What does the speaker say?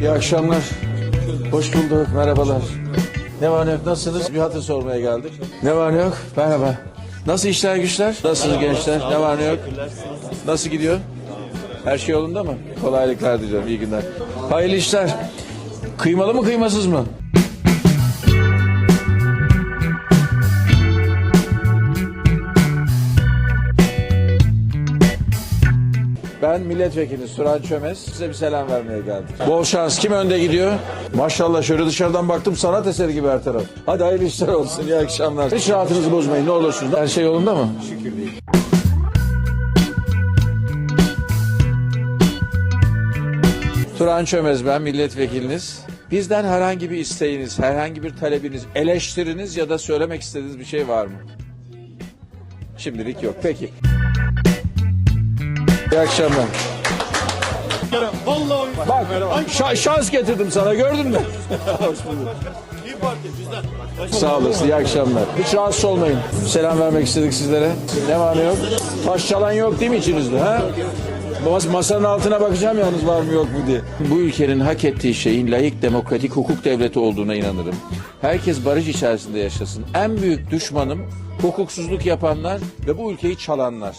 İyi akşamlar. Hoş bulduk. Merhabalar. Ne var ne yok? Nasılsınız? Bir hatır sormaya geldik. Ne var ne yok? Merhaba. Nasıl işler güçler? Nasılsınız gençler? Ne var ne yok? Nasıl gidiyor? Her şey yolunda mı? Kolaylıklar diliyorum. İyi günler. Hayırlı işler. Kıymalı mı kıymasız mı? Ben milletvekili Suran Çömez. Size bir selam vermeye geldim. Bol şans. Kim önde gidiyor? Maşallah şöyle dışarıdan baktım sanat eseri gibi her taraf. Hadi hayırlı işler olsun. İyi akşamlar. Hiç rahatınızı bozmayın ne olursunuz. Her şey yolunda mı? Şükür değil. Turan Çömez ben milletvekiliniz. Bizden herhangi bir isteğiniz, herhangi bir talebiniz, eleştiriniz ya da söylemek istediğiniz bir şey var mı? Şimdilik yok. Peki. İyi akşamlar. Vallahi Bak şa- şans getirdim sana gördün mü? Sağ olasın iyi akşamlar. Hiç rahatsız olmayın. Selam vermek istedik sizlere. Ne var ne yok? Taş çalan yok değil mi içinizde? Ha? Mas- Masanın altına bakacağım yalnız var mı yok mu diye. Bu ülkenin hak ettiği şeyin layık demokratik hukuk devleti olduğuna inanırım. Herkes barış içerisinde yaşasın. En büyük düşmanım hukuksuzluk yapanlar ve bu ülkeyi çalanlar.